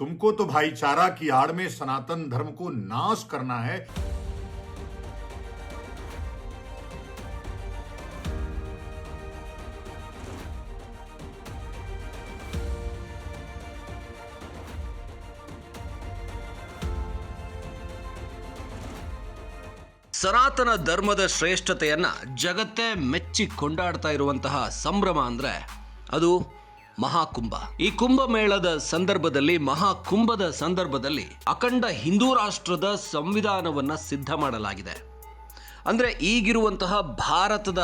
तुमको तो भाईचारा की आड़ में सनातन धर्म को नाश करना है ಸನಾತನ ಧರ್ಮದ ಶ್ರೇಷ್ಠತೆಯನ್ನ ಜಗತ್ತೇ ಮೆಚ್ಚಿ ಕೊಂಡಾಡ್ತಾ ಇರುವಂತಹ ಸಂಭ್ರಮ ಅಂದ್ರೆ ಅದು ಮಹಾಕುಂಭ. ಈ ಕುಂಭಮೇಳದ ಸಂದರ್ಭದಲ್ಲಿ, ಮಹಾಕುಂಭದ ಸಂದರ್ಭದಲ್ಲಿ ಅಖಂಡ ಹಿಂದೂ ರಾಷ್ಟ್ರದ ಸಂವಿಧಾನವನ್ನ ಸಿದ್ಧ ಮಾಡಲಾಗಿದೆ. ಅಂದ್ರೆ ಈಗಿರುವಂತಹ ಭಾರತದ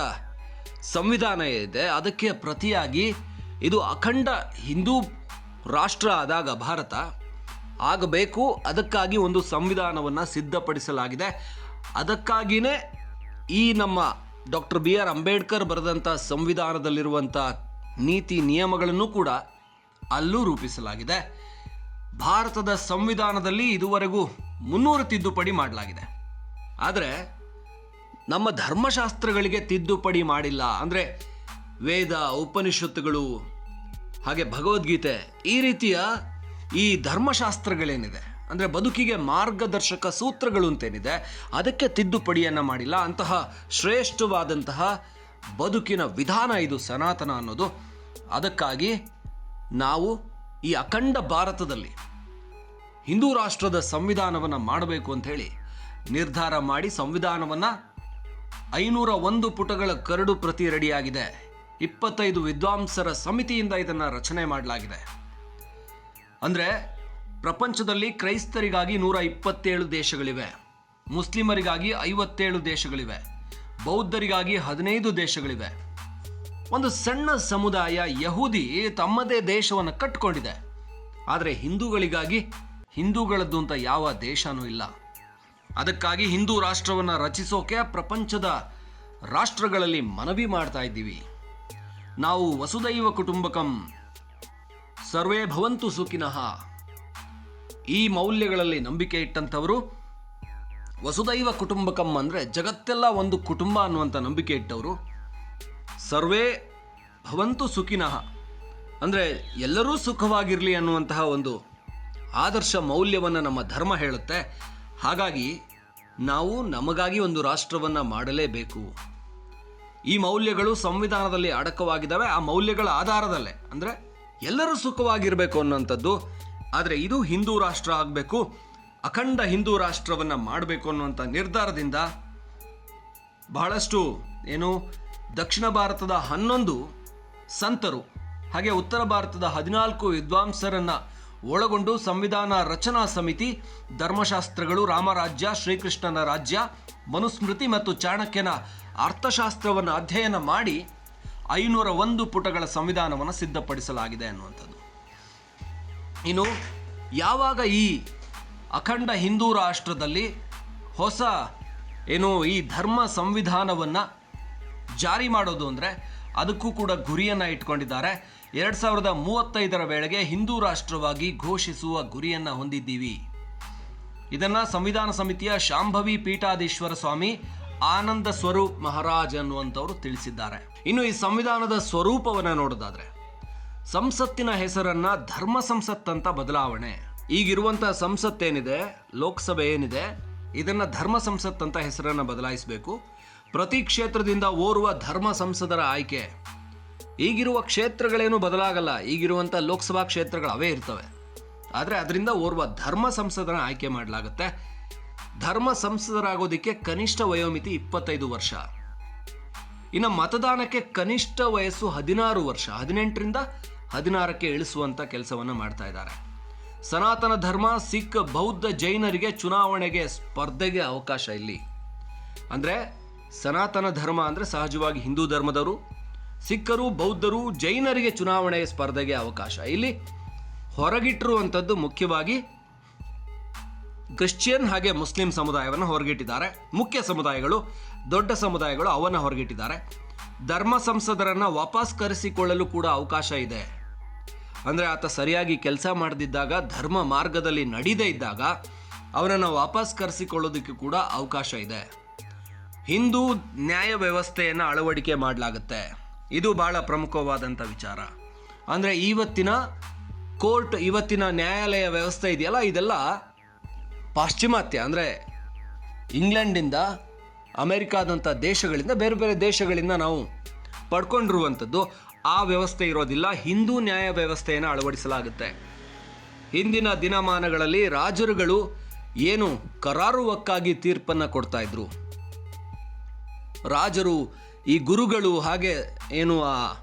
ಸಂವಿಧಾನ ಇದೆ, ಅದಕ್ಕೆ ಪ್ರತಿಯಾಗಿ ಇದು ಅಖಂಡ ಹಿಂದೂ ರಾಷ್ಟ್ರ ಆದಾಗ ಭಾರತ ಆಗಬೇಕು, ಅದಕ್ಕಾಗಿ ಒಂದು ಸಂವಿಧಾನವನ್ನು ಸಿದ್ಧಪಡಿಸಲಾಗಿದೆ. ಅದಕ್ಕಾಗಿಯೇ ಈ ನಮ್ಮ ಡಾಕ್ಟರ್ ಬಿ ಆರ್ ಅಂಬೇಡ್ಕರ್ ಬರೆದಂಥ ಸಂವಿಧಾನದಲ್ಲಿರುವಂಥ ನೀತಿ ನಿಯಮಗಳನ್ನು ಕೂಡ ಅಲ್ಲೂ ರೂಪಿಸಲಾಗಿದೆ. ಭಾರತದ ಸಂವಿಧಾನದಲ್ಲಿ ಇದುವರೆಗೂ ಮುನ್ನೂರು ತಿದ್ದುಪಡಿ ಮಾಡಲಾಗಿದೆ. ಆದರೆ ನಮ್ಮ ಧರ್ಮಶಾಸ್ತ್ರಗಳಿಗೆ ತಿದ್ದುಪಡಿ ಮಾಡಿಲ್ಲ. ಅಂದರೆ ವೇದ, ಉಪನಿಷತ್ತುಗಳು, ಹಾಗೆ ಭಗವದ್ಗೀತೆ ಈ ರೀತಿಯ ಈ ಧರ್ಮಶಾಸ್ತ್ರಗಳೇನಿದೆ. ಅಂದರೆ ಬದುಕಿಗೆ ಮಾರ್ಗದರ್ಶಕ ಸೂತ್ರಗಳು ಅಂತೇನಿದೆ ಅದಕ್ಕೆ ತಿದ್ದುಪಡಿಯನ್ನು ಮಾಡಿಲ್ಲ. ಅಂತಹ ಶ್ರೇಷ್ಠವಾದಂತಹ ಬದುಕಿನ ವಿಧಾನ ಇದು ಸನಾತನ ಅನ್ನೋದು. ಅದಕ್ಕಾಗಿ ನಾವು ಈ ಅಖಂಡ ಭಾರತದಲ್ಲಿ ಹಿಂದೂ ರಾಷ್ಟ್ರದ ಸಂವಿಧಾನವನ್ನು ಮಾಡಬೇಕು ಅಂತ ಹೇಳಿ ನಿರ್ಧಾರ ಮಾಡಿ ಸಂವಿಧಾನವನ್ನು ಐನೂರ ಒಂದು ಪುಟಗಳ ಕರಡು ಪ್ರತಿ ರೆಡಿಯಾಗಿದೆ ಇಪ್ಪತ್ತೈದು ವಿದ್ವಾಂಸರ ಸಮಿತಿಯಿಂದ ಇದನ್ನು ರಚನೆ ಮಾಡಲಾಗಿದೆ. ಅಂದರೆ ಪ್ರಪಂಚದಲ್ಲಿ ಕ್ರೈಸ್ತರಿಗಾಗಿ ನೂರ ಇಪ್ಪತ್ತೇಳು ದೇಶಗಳಿವೆ. ಮುಸ್ಲಿಮರಿಗಾಗಿ ಐವತ್ತೇಳು ದೇಶಗಳಿವೆ. ಬೌದ್ಧರಿಗಾಗಿ ಹದಿನೈದು ದೇಶಗಳಿವೆ. ಒಂದು ಸಣ್ಣ ಸಮುದಾಯ ಯಹೂದಿ ತಮ್ಮದೇ ದೇಶವನ್ನು ಕಟ್ಕೊಂಡಿದೆ ಆದರೆ ಹಿಂದೂಗಳಿಗಾಗಿ ಹಿಂದೂಗಳದ್ದು ಅಂತ ಯಾವ ದೇಶನೂ ಇಲ್ಲ. ಅದಕ್ಕಾಗಿ ಹಿಂದೂ ರಾಷ್ಟ್ರವನ್ನು ರಚಿಸೋಕೆ ಪ್ರಪಂಚದ ರಾಷ್ಟ್ರಗಳಲ್ಲಿ ಮನವಿ ಮಾಡ್ತಾ ಇದ್ದೀವಿ. ನಾವು ವಸುದೈವ ಕುಟುಂಬಕಂ ಸರ್ವೇ ಭವಂತು ಸುಖಿನಃ. ಈ ಮೌಲ್ಯಗಳಲ್ಲಿ ನಂಬಿಕೆ ಇಟ್ಟಂಥವರು ವಸುದೈವ ಕುಟುಂಬಕಂ ಅಂದರೆ ಜಗತ್ತೆಲ್ಲ ಒಂದು ಕುಟುಂಬ ಅನ್ನುವಂಥ ನಂಬಿಕೆ ಇಟ್ಟವರು. ಸರ್ವೇ ಭವಂತು ಸುಖಿನಃ. ಅಂದರೆ ಎಲ್ಲರೂ ಸುಖವಾಗಿರಲಿ ಅನ್ನುವಂತಹ ಒಂದು ಆದರ್ಶ ಮೌಲ್ಯವನ್ನು ನಮ್ಮ ಧರ್ಮ ಹೇಳುತ್ತೆ. ಹಾಗಾಗಿ ನಾವು ನಮಗಾಗಿ ಒಂದು ರಾಷ್ಟ್ರವನ್ನು ಮಾಡಲೇಬೇಕು. ಈ ಮೌಲ್ಯಗಳು ಸಂವಿಧಾನದಲ್ಲಿ ಅಡಕವಾಗಿದ್ದಾವೆ, ಆ ಮೌಲ್ಯಗಳ ಆಧಾರದಲ್ಲೇ. ಅಂದರೆ ಎಲ್ಲರೂ ಸುಖವಾಗಿರಬೇಕು ಅನ್ನುವಂಥದ್ದು. ಆದರೆ ಇದು ಹಿಂದೂ ರಾಷ್ಟ್ರ ಆಗಬೇಕು. ಅಖಂಡ ಹಿಂದೂ ರಾಷ್ಟ್ರವನ್ನು ಮಾಡಬೇಕು ಅನ್ನುವಂಥ ನಿರ್ಧಾರದಿಂದ ಬಹಳಷ್ಟು ಏನು ದಕ್ಷಿಣ ಭಾರತದ ಹನ್ನೊಂದು ಸಂತರು, ಹಾಗೆ ಉತ್ತರ ಭಾರತದ ಹದಿನಾಲ್ಕು ವಿದ್ವಾಂಸರನ್ನು ಒಳಗೊಂಡು ಸಂವಿಧಾನ ರಚನಾ ಸಮಿತಿ, ಧರ್ಮಶಾಸ್ತ್ರಗಳು, ರಾಮರಾಜ್ಯ, ಶ್ರೀಕೃಷ್ಣನ ರಾಜ್ಯ, ಮನುಸ್ಮೃತಿ ಮತ್ತು ಚಾಣಕ್ಯನ ಅರ್ಥಶಾಸ್ತ್ರವನ್ನು ಅಧ್ಯಯನ ಮಾಡಿ ಐನೂರ ಒಂದು ಪುಟಗಳ ಸಂವಿಧಾನವನ್ನು ಸಿದ್ಧಪಡಿಸಲಾಗಿದೆ ಅನ್ನುವಂಥದ್ದು. ಇನ್ನು ಯಾವಾಗ ಈ ಅಖಂಡ ಹಿಂದೂ ರಾಷ್ಟ್ರದಲ್ಲಿ ಹೊಸ ಏನು ಈ ಧರ್ಮ ಸಂವಿಧಾನವನ್ನು ಜಾರಿ ಮಾಡೋದು ಅಂದರೆ ಅದಕ್ಕೂ ಕೂಡ ಗುರಿಯನ್ನು ಇಟ್ಕೊಂಡಿದ್ದಾರೆ. ಎರಡು ಸಾವಿರದ ಮೂವತ್ತೈದರ ವೇಳೆಗೆ ಹಿಂದೂ ರಾಷ್ಟ್ರವಾಗಿ ಘೋಷಿಸುವ ಗುರಿಯನ್ನು ಹೊಂದಿದ್ದೀವಿ. ಇದನ್ನು ಸಂವಿಧಾನ ಸಮಿತಿಯ ಶಾಂಭವಿ ಪೀಠಾಧೀಶ್ವರ ಸ್ವಾಮಿ ಆನಂದ ಸ್ವರೂಪ್ ಮಹಾರಾಜ್ ಅನ್ನುವಂಥವ್ರು ತಿಳಿಸಿದ್ದಾರೆ. ಇನ್ನು ಈ ಸಂವಿಧಾನದ ಸ್ವರೂಪವನ್ನು ನೋಡೋದಾದರೆ ಸಂಸತ್ತಿನ ಹೆಸರನ್ನು ಧರ್ಮ ಸಂಸತ್ ಅಂತ ಬದಲಾವಣೆ. ಈಗಿರುವಂತಹ ಸಂಸತ್ ಏನಿದೆ, ಲೋಕಸಭೆ ಏನಿದೆ, ಇದನ್ನು ಧರ್ಮ ಸಂಸತ್ ಅಂತ ಹೆಸರನ್ನ ಬದಲಾಯಿಸಬೇಕು. ಪ್ರತಿ ಕ್ಷೇತ್ರದಿಂದ ಓರುವ ಧರ್ಮ ಸಂಸದರ ಆಯ್ಕೆ. ಈಗಿರುವ ಕ್ಷೇತ್ರಗಳೇನು ಬದಲಾಗಲ್ಲ ಈಗಿರುವಂಥ ಲೋಕಸಭಾ ಕ್ಷೇತ್ರಗಳು ಅವೇ ಇರ್ತವೆ. ಆದರೆ ಅದರಿಂದ ಓರ್ವ ಧರ್ಮ ಸಂಸದನ ಆಯ್ಕೆ ಮಾಡಲಾಗುತ್ತೆ. ಧರ್ಮ ಸಂಸದರಾಗೋದಕ್ಕೆ ಕನಿಷ್ಠ ವಯೋಮಿತಿ ಇಪ್ಪತ್ತೈದು ವರ್ಷ. ಇನ್ನು ಮತದಾನಕ್ಕೆ ಕನಿಷ್ಠ ವಯಸ್ಸು ಹದಿನಾರು ವರ್ಷ, ಹದಿನೆಂಟರಿಂದ ಹದಿನಾರಕ್ಕೆ ಇಳಿಸುವಂತ ಕೆಲಸವನ್ನು ಮಾಡ್ತಾ ಇದ್ದಾರೆ. ಸನಾತನ ಧರ್ಮ, ಸಿಖ್, ಬೌದ್ಧ ಜೈನರಿಗೆ ಚುನಾವಣೆಗೆ ಸ್ಪರ್ಧೆಗೆ ಅವಕಾಶ ಇಲ್ಲಿ. ಅಂದರೆ ಸನಾತನ ಧರ್ಮ ಅಂದರೆ ಸಹಜವಾಗಿ ಹಿಂದೂ ಧರ್ಮದವರು, ಸಿಖ್ಖರು, ಬೌದ್ಧರು, ಜೈನರಿಗೆ ಚುನಾವಣೆಯ ಸ್ಪರ್ಧೆಗೆ ಅವಕಾಶ. ಇಲ್ಲಿ ಹೊರಗಿಟ್ಟಿರುವಂಥದ್ದು ಮುಖ್ಯವಾಗಿ ಕ್ರಿಶ್ಚಿಯನ್ ಹಾಗೆ ಮುಸ್ಲಿಂ ಸಮುದಾಯವನ್ನು ಹೊರಗಿಟ್ಟಿದ್ದಾರೆ. ಮುಖ್ಯ ಸಮುದಾಯಗಳು, ದೊಡ್ಡ ಸಮುದಾಯಗಳು ಅವನ್ನು ಹೊರಗಿಟ್ಟಿದ್ದಾರೆ. ಧರ್ಮ ಸಂಸದರನ್ನು ವಾಪಸ್ ಕರೆಸಿಕೊಳ್ಳಲು ಕೂಡ ಅವಕಾಶ ಇದೆ. ಅಂದರೆ ಆತ ಸರಿಯಾಗಿ ಕೆಲಸ ಮಾಡದಿದ್ದಾಗ, ಧರ್ಮ ಮಾರ್ಗದಲ್ಲಿ ನಡೀದೇ ಇದ್ದಾಗ ಅವನನ್ನು ವಾಪಸ್ ಕರೆಸಿಕೊಳ್ಳೋದಕ್ಕೆ ಕೂಡ ಅವಕಾಶ ಇದೆ. ಹಿಂದೂ ನ್ಯಾಯ ವ್ಯವಸ್ಥೆಯನ್ನು ಅಳವಡಿಕೆ ಮಾಡಲಾಗುತ್ತೆ. ಇದು ಬಹಳ ಪ್ರಮುಖವಾದಂಥ ವಿಚಾರ. ಅಂದರೆ ಇವತ್ತಿನ ಕೋರ್ಟ್ ಇವತ್ತಿನ ನ್ಯಾಯಾಲಯ ವ್ಯವಸ್ಥೆ ಇದೆಯಲ್ಲ, ಇದೆಲ್ಲ ಪಾಶ್ಚಿಮಾತ್ಯ, ಅಂದರೆ ಇಂಗ್ಲೆಂಡಿಂದ ಅಮೇರಿಕಾದಂಥ ದೇಶಗಳಿಂದ, ಬೇರೆ ಬೇರೆ ದೇಶಗಳಿಂದ ನಾವು ಪಡ್ಕೊಂಡಿರುವಂಥದ್ದು. ಆ ವ್ಯವಸ್ಥೆ ಇರೋದಿಲ್ಲ. ಹಿಂದೂ ನ್ಯಾಯ ವ್ಯವಸ್ಥೆಯನ್ನು ಅಳವಡಿಸಲಾಗುತ್ತೆ. ಹಿಂದಿನ ದಿನಮಾನಗಳಲ್ಲಿ ರಾಜರುಗಳು ಏನು ಕರಾರುವಕ್ಕಾಗಿ ತೀರ್ಪನ್ನು ಕೊಡ್ತಾ ಇದ್ರು. ರಾಜರು, ಈ ಗುರುಗಳು ಹಾಗೆ ಏನು ಆ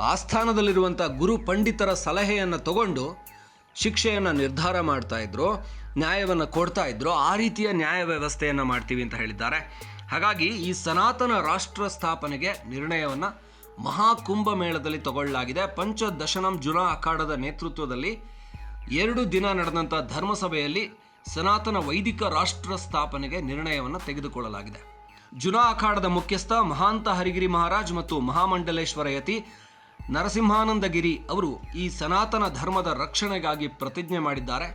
ಆಸ್ಥಾನದಲ್ಲಿರುವಂಥ ಗುರು ಪಂಡಿತರ ಸಲಹೆಯನ್ನು ತಗೊಂಡು ಶಿಕ್ಷೆಯನ್ನು ನಿರ್ಧಾರ ಮಾಡ್ತಾ ಇದ್ರು, ನ್ಯಾಯವನ್ನು ಕೊಡ್ತಾ ಇದ್ರು. ಆ ರೀತಿಯ ನ್ಯಾಯ ವ್ಯವಸ್ಥೆಯನ್ನು ಮಾಡ್ತೀವಿ ಅಂತ ಹೇಳಿದ್ದಾರೆ. ಹಾಗಾಗಿ ಈ ಸನಾತನ ರಾಷ್ಟ್ರ ಸ್ಥಾಪನೆಗೆ ನಿರ್ಣಯವನ್ನು ಮಹಾಕುಂಭ ಮೇಳದಲ್ಲಿ ತಗೊಳ್ಳಲಾಗಿದೆ. ಪಂಚದಶನಂ ಜುನ ಅಖಾಡದ ನೇತೃತ್ವದಲ್ಲಿ ಎರಡು ದಿನ ನಡೆದಂಥ ಧರ್ಮಸಭೆಯಲ್ಲಿ ಸನಾತನ ವೈದಿಕ ರಾಷ್ಟ್ರ ಸ್ಥಾಪನೆಗೆ ನಿರ್ಣಯವನ್ನು ತೆಗೆದುಕೊಳ್ಳಲಾಗಿದೆ. ಜುನ ಅಖಾಡದ ಮುಖ್ಯಸ್ಥ ಮಹಾಂತ ಹರಿಗಿರಿ ಮಹಾರಾಜ್ ಮತ್ತು ಮಹಾಮಂಡಲೇಶ್ವರ ಯತಿ ನರಸಿಂಹಾನಂದಗಿರಿ ಅವರು ಈ ಸನಾತನ ಧರ್ಮದ ರಕ್ಷಣೆಗಾಗಿ ಪ್ರತಿಜ್ಞೆ ಮಾಡಿದ್ದಾರೆ.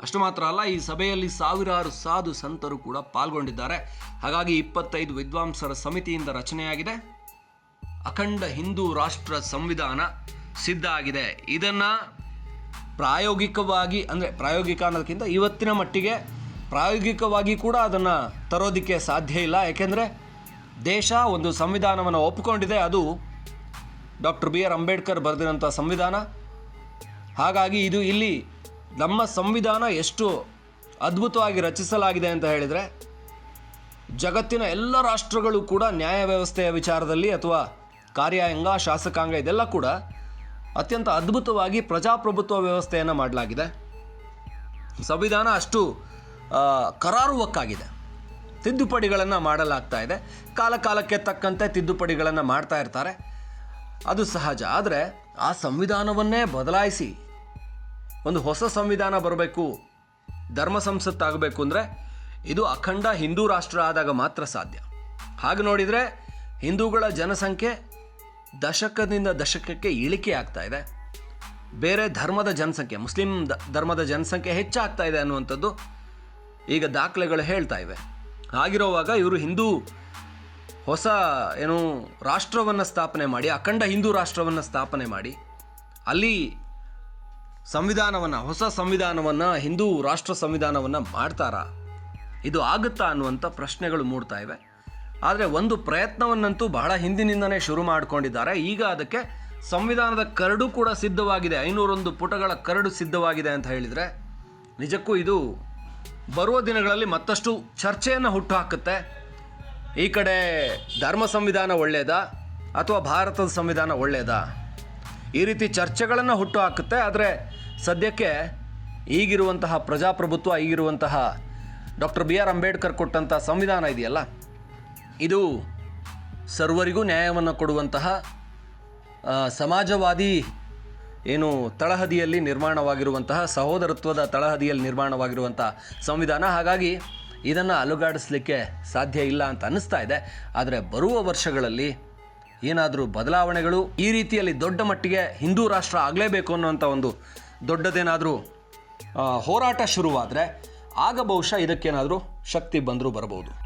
ಅಷ್ಟು ಮಾತ್ರ ಅಲ್ಲ, ಈ ಸಭೆಯಲ್ಲಿ ಸಾವಿರಾರು ಸಾಧು ಸಂತರು ಕೂಡ ಪಾಲ್ಗೊಂಡಿದ್ದಾರೆ. ಹಾಗಾಗಿ ಇಪ್ಪತ್ತೈದು ವಿದ್ವಾಂಸರ ಸಮಿತಿಯಿಂದ ರಚನೆಯಾಗಿದೆ. ಅಖಂಡ ಹಿಂದೂ ರಾಷ್ಟ್ರ ಸಂವಿಧಾನ ಸಿದ್ಧ ಆಗಿದೆ. ಇದನ್ನು ಪ್ರಾಯೋಗಿಕವಾಗಿ, ಅಂದರೆ ಪ್ರಾಯೋಗಿಕ ಅನ್ನೋದಕ್ಕಿಂತ ಇವತ್ತಿನ ಮಟ್ಟಿಗೆ ಪ್ರಾಯೋಗಿಕವಾಗಿ ಕೂಡ ಅದನ್ನು ತರೋದಕ್ಕೆ ಸಾಧ್ಯ ಇಲ್ಲ. ಯಾಕೆಂದರೆ ದೇಶ ಒಂದು ಸಂವಿಧಾನವನ್ನು ಒಪ್ಪಿಕೊಂಡಿದೆ ಅದು ಡಾಕ್ಟರ್ ಬಿ. ಆರ್. ಅಂಬೇಡ್ಕರ್ ಬರೆದಿರೋಂಥ ಸಂವಿಧಾನ. ಹಾಗಾಗಿ ಇದು ಇಲ್ಲಿ ನಮ್ಮ ಸಂವಿಧಾನ ಎಷ್ಟು ಅದ್ಭುತವಾಗಿ ರಚಿಸಲಾಗಿದೆ ಅಂತ ಹೇಳಿದರೆ, ಜಗತ್ತಿನ ಎಲ್ಲ ರಾಷ್ಟ್ರಗಳು ಕೂಡ ನ್ಯಾಯ ವ್ಯವಸ್ಥೆಯ ವಿಚಾರದಲ್ಲಿ ಅಥವಾ ಕಾರ್ಯಾಂಗ, ಶಾಸಕಾಂಗ ಇದೆಲ್ಲ ಕೂಡ ಅತ್ಯಂತ ಅದ್ಭುತವಾಗಿ ಪ್ರಜಾಪ್ರಭುತ್ವ ವ್ಯವಸ್ಥೆಯನ್ನು ಮಾಡಲಾಗಿದೆ. ಸಂವಿಧಾನ ಅಷ್ಟು ಕರಾರುವಕ್ಕಾಗಿದೆ. ತಿದ್ದುಪಡಿಗಳನ್ನು ಮಾಡಲಾಗ್ತಾ ಇದೆ. ಕಾಲ ಕಾಲಕ್ಕೆ ತಕ್ಕಂತೆ ತಿದ್ದುಪಡಿಗಳನ್ನು ಮಾಡ್ತಾ ಇರ್ತಾರೆ. ಅದು ಸಹಜ. ಆದರೆ ಆ ಸಂವಿಧಾನವನ್ನೇ ಬದಲಾಯಿಸಿ ಒಂದು ಹೊಸ ಸಂವಿಧಾನ ಬರಬೇಕು, ಧರ್ಮ ಸಂಸತ್ತಾಗಬೇಕು ಅಂದರೆ ಇದು ಅಖಂಡ ಹಿಂದೂ ರಾಷ್ಟ್ರ ಆದಾಗ ಮಾತ್ರ ಸಾಧ್ಯ. ಹಾಗೆ ನೋಡಿದರೆ ಹಿಂದೂಗಳ ಜನಸಂಖ್ಯೆ ದಶಕದಿಂದ ದಶಕಕ್ಕೆ ಇಳಿಕೆ ಆಗ್ತಾ ಇದೆ. ಬೇರೆ ಧರ್ಮದ ಜನಸಂಖ್ಯೆ, ಮುಸ್ಲಿಂ ಧರ್ಮದ ಜನಸಂಖ್ಯೆ ಹೆಚ್ಚಾಗ್ತಾ ಇದೆ ಅನ್ನುವಂಥದ್ದು ಈಗ ದಾಖಲೆಗಳು ಹೇಳ್ತಾ ಇವೆ. ಹಾಗಿರುವಾಗ ಇವರು ಹಿಂದೂ ಹೊಸ ಏನು ರಾಷ್ಟ್ರವನ್ನು ಸ್ಥಾಪನೆ ಮಾಡಿ, ಅಖಂಡ ಹಿಂದೂ ರಾಷ್ಟ್ರವನ್ನು ಸ್ಥಾಪನೆ ಮಾಡಿ, ಅಲ್ಲಿ ಸಂವಿಧಾನವನ್ನು, ಹೊಸ ಸಂವಿಧಾನವನ್ನು, ಹಿಂದೂ ರಾಷ್ಟ್ರ ಸಂವಿಧಾನವನ್ನು ಮಾಡ್ತಾರಾ? ಇದು ಆಗುತ್ತಾ ಅನ್ನುವಂಥ ಪ್ರಶ್ನೆಗಳು ಮೂಡ್ತಾ ಇವೆ. ಆದರೆ ಒಂದು ಪ್ರಯತ್ನವನ್ನಂತೂ ಬಹಳ ಹಿಂದಿನಿಂದನೇ ಶುರು ಮಾಡಿಕೊಂಡಿದ್ದಾರೆ. ಈಗ ಅದಕ್ಕೆ ಸಂವಿಧಾನದ ಕರಡು ಕೂಡ ಸಿದ್ಧವಾಗಿದೆ. ಐನೂರೊಂದು ಪುಟಗಳ ಕರಡು ಸಿದ್ಧವಾಗಿದೆ ಅಂತ ಹೇಳಿದರೆ ನಿಜಕ್ಕೂ ಇದು ಬರುವ ದಿನಗಳಲ್ಲಿ ಮತ್ತಷ್ಟು ಚರ್ಚೆಯನ್ನು ಹುಟ್ಟುಹಾಕುತ್ತೆ. ಈ ಕಡೆ ಧರ್ಮ ಸಂವಿಧಾನ ಒಳ್ಳೆಯದಾ ಅಥವಾ ಭಾರತದ ಸಂವಿಧಾನ ಒಳ್ಳೆಯದಾ ಈ ರೀತಿ ಚರ್ಚೆಗಳನ್ನು ಹುಟ್ಟು ಹಾಕುತ್ತೆ ಆದರೆ ಸದ್ಯಕ್ಕೆ ಈಗಿರುವಂತಹ ಪ್ರಜಾಪ್ರಭುತ್ವ, ಈಗಿರುವಂತಹ ಡಾಕ್ಟರ್ ಬಿ ಆರ್ ಅಂಬೇಡ್ಕರ್ ಕೊಟ್ಟಂಥ ಸಂವಿಧಾನ ಇದೆಯಲ್ಲ ಇದು ಸರ್ವರಿಗೂ ನ್ಯಾಯವನ್ನು ಕೊಡುವಂತಹ ಸಮಾಜವಾದಿ ಏನು ತಳಹದಿಯಲ್ಲಿ ನಿರ್ಮಾಣವಾಗಿರುವಂತಹ, ಸಹೋದರತ್ವದ ತಳಹದಿಯಲ್ಲಿ ನಿರ್ಮಾಣವಾಗಿರುವಂಥ ಸಂವಿಧಾನ. ಹಾಗಾಗಿ ಇದನ್ನು ಅಲುಗಾಡಿಸ್ಲಿಕ್ಕೆ ಸಾಧ್ಯ ಇಲ್ಲ ಅಂತ ಅನ್ನಿಸ್ತಾ ಇದೆ. ಆದರೆ ಬರುವ ವರ್ಷಗಳಲ್ಲಿ ಏನಾದರೂ ಬದಲಾವಣೆಗಳು ಈ ರೀತಿಯಲ್ಲಿ ದೊಡ್ಡ ಮಟ್ಟಿಗೆ ಹಿಂದೂ ರಾಷ್ಟ್ರ ಆಗಲೇಬೇಕು ಅನ್ನುವಂಥ ಒಂದು ದೊಡ್ಡದೇನಾದರೂ ಹೋರಾಟ ಶುರುವಾದರೆ ಆಗ ಬಹುಶಃ ಇದಕ್ಕೇನಾದರೂ ಶಕ್ತಿ ಬಂದರೂ ಬರಬಹುದು.